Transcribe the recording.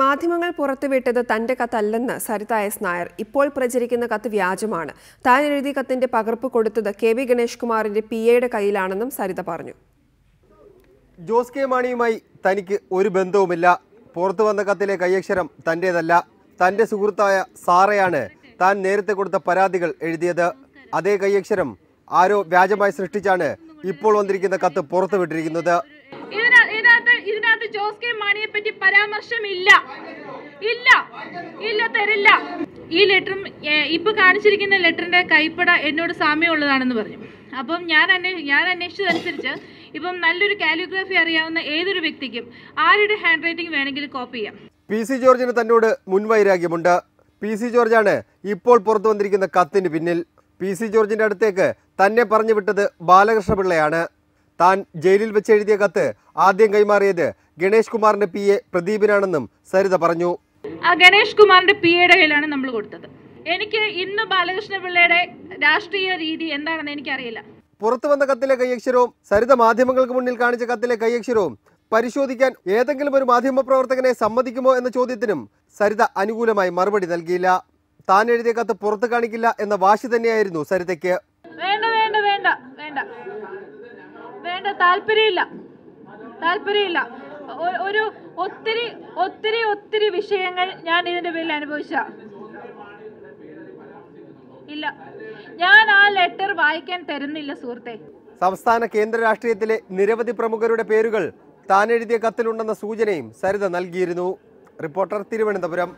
മാധ്യമങ്ങൾ പുറത്തുവിട്ടത് തന്റെ കത്തല്ലെന്ന് സരിത എസ് നായർ. ഇപ്പോൾ പ്രചരിക്കുന്ന കത്ത് വ്യാജമാണ്. താൻ എഴുതിയ കത്തിന്റെ പകർപ്പ് കൊടുത്തത് കെ വി ഗണേഷ് കുമാറിന്റെ പി എയുടെ കയ്യിലാണെന്നും സരിത പറഞ്ഞു. ജോസ് കെ മാണിയുമായി തനിക്ക് ഒരു ബന്ധവുമില്ല. പുറത്തു വന്ന കത്തിലെ കയ്യക്ഷരം തന്റേതല്ല. തന്റെ സുഹൃത്തായ സാറയാണ് താൻ നേരത്തെ കൊടുത്ത പരാതികൾ എഴുതിയത്. അതേ കയ്യക്ഷരം ആരോ വ്യാജമായി സൃഷ്ടിച്ചാണ് ഇപ്പോൾ വന്നിരിക്കുന്ന കത്ത് പുറത്തുവിട്ടിരിക്കുന്നത്. ഇതിനകത്ത് ജോസ് കെ മാണിയെ പറ്റി പരാമർശം ഇല്ല. ഇല്ല ഇല്ല തരില്ല. ഈ ലെറ്ററും ഇപ്പൊ കാണിച്ചിരിക്കുന്ന ലെറ്ററിന്റെ കൈപ്പട എന്നോട് സാമ്യമുള്ളതാണെന്ന് പറഞ്ഞു. അപ്പം ഞാൻ അന്വേ ഞാൻ അന്വേഷിച്ചതനുസരിച്ച് ഇപ്പം നല്ലൊരു കാലിഗ്രാഫി അറിയാവുന്ന ഏതൊരു വ്യക്തിക്കും ആരുടെ ഹാൻഡ് റൈറ്റിംഗ് വേണമെങ്കിലും കോപ്പി ചെയ്യാം. പി സി ജോർജിന് തന്നോട് മുൻവൈരാഗ്യമുണ്ട് പി സി ജോർജാണ് ഇപ്പോൾ പുറത്തു വന്നിരിക്കുന്ന കത്തിന് പിന്നിൽ. പി സി ജോർജിന്റെ അടുത്തേക്ക് തന്നെ പറഞ്ഞു വിട്ടത് ബാലകൃഷ്ണപിള്ളയാണ്. താൻ ജയിലിൽ വെച്ച് എഴുതിയ കത്ത് ആദ്യം കൈമാറിയത് ഗണേഷ് കുമാറിന്റെ പി എ പ്രദീപിനാണെന്നും സരിത പറഞ്ഞു. ആ ഗണേഷ് കുമാറിന്റെ പി എയുടെ കയ്യിലാണ് നമ്മൾ കൊടുത്തത്. എനിക്ക് ഇന്ന് ബാലകൃഷ്ണ പിള്ളയുടെ രാഷ്ട്രീയ രീതി എന്താണെന്ന് എനിക്കറിയില്ല. പുറത്തു വന്ന കത്തിലെ കൈയക്ഷരവും സരിത മാധ്യമങ്ങൾക്ക് മുന്നിൽ കാണിച്ച കത്തിലെ കൈയക്ഷരവും പരിശോധിക്കാൻ ഏതെങ്കിലും ഒരു മാധ്യമ പ്രവർത്തകനെ സമ്മതിക്കുമോ എന്ന ചോദ്യത്തിനും സരിത അനുകൂലമായി മറുപടി നൽകിയില്ല. താൻ എഴുതിയ കത്ത് പുറത്തു കാണിക്കില്ല എന്ന വാശി തന്നെയായിരുന്നു സരിതയ്ക്ക്. വേണ്ട വേണ്ട വേണ്ട വേണ്ട. വേണ്ട താല്പര്യമില്ല. താല്പര്യമില്ല. ഒരു ഒത്തിരി ഒത്തിരി ഒത്തിരി വിഷയങ്ങൾ ഞാൻ ഇതിന്റെ പേരിൽ അനുഭവിച്ച. ഇല്ല. ഞാൻ ആ ലെറ്റർ വായിക്കാൻ തരുന്നില്ല സുഹൃത്തെ. സംസ്ഥാന കേന്ദ്ര രാഷ്ട്രീയത്തിലെ നിരവധി പ്രമുഖരുടെ പേരുകൾ താൻ എഴുതിയ കത്തിലുണ്ടെന്ന സൂചനയും സരിത നൽകിയിരുന്നു. റിപ്പോർട്ടർ തിരുവനന്തപുരം.